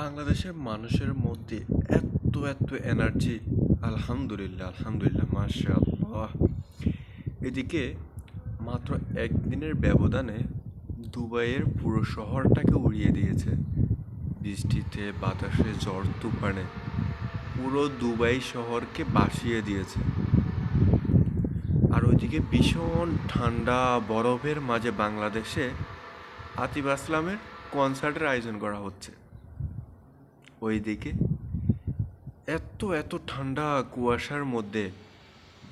বাংলাদেশের মানুষের মধ্যে এত এত এনার্জি আলহামদুলিল্লাহ আলহামদুলিল্লাহ, মাশাআল্লাহ। এদিকে মাত্র একদিনের ব্যবধানে দুবাইয়ের পুরো শহরটাকে উড়িয়ে দিয়েছে। বৃষ্টিতে, বাতাসে, ঝড়, তুফানে পুরো দুবাই শহরকে বাসিয়ে দিয়েছে। আর ওইদিকে ভীষণ ঠান্ডা, বরফের মাঝে বাংলাদেশে আতিফ আসলামের কনসার্টের আয়োজন করা হচ্ছে। ওইদিকে। এত এত ঠান্ডা কুয়াশার মধ্যে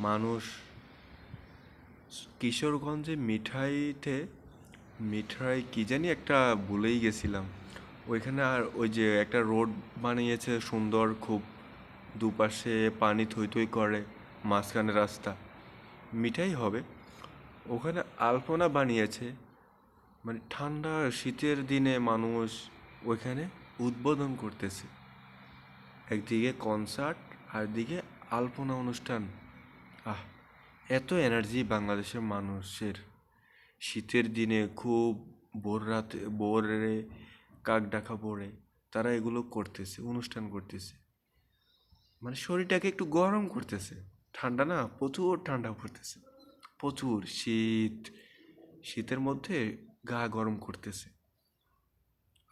মানুষ কিশোরগঞ্জে মিঠাইতে, মিঠাই কি জানি একটা ভুলেই গেছিলাম। ওইখানে আর ওই যে একটা রোড বানিয়েছে সুন্দর, খুব দুপাশে পানি থই থই করে, মাঝখানে রাস্তা। মিঠাই হবে। ওখানে আলপনা বানিয়েছে। মানে ঠান্ডা শীতের দিনে মানুষ ওইখানে উদ্বোধন করতেছে। একদিকে কনসার্ট আর দিকে আলপনা অনুষ্ঠান। আহ, এত এনার্জি বাংলাদেশের মানুষের। শীতের দিনে খুব ভোর রাতে, ভোরে কাক ডাকা পড়ে, তারা এগুলো করতেছে, অনুষ্ঠান করতেছে। মানে শরীরটাকে একটু গরম করতেছে। ঠান্ডা না, প্রচুর ঠান্ডা পড়তেছে। প্রচুর শীত, শীতের মধ্যে গা গরম করতেছে।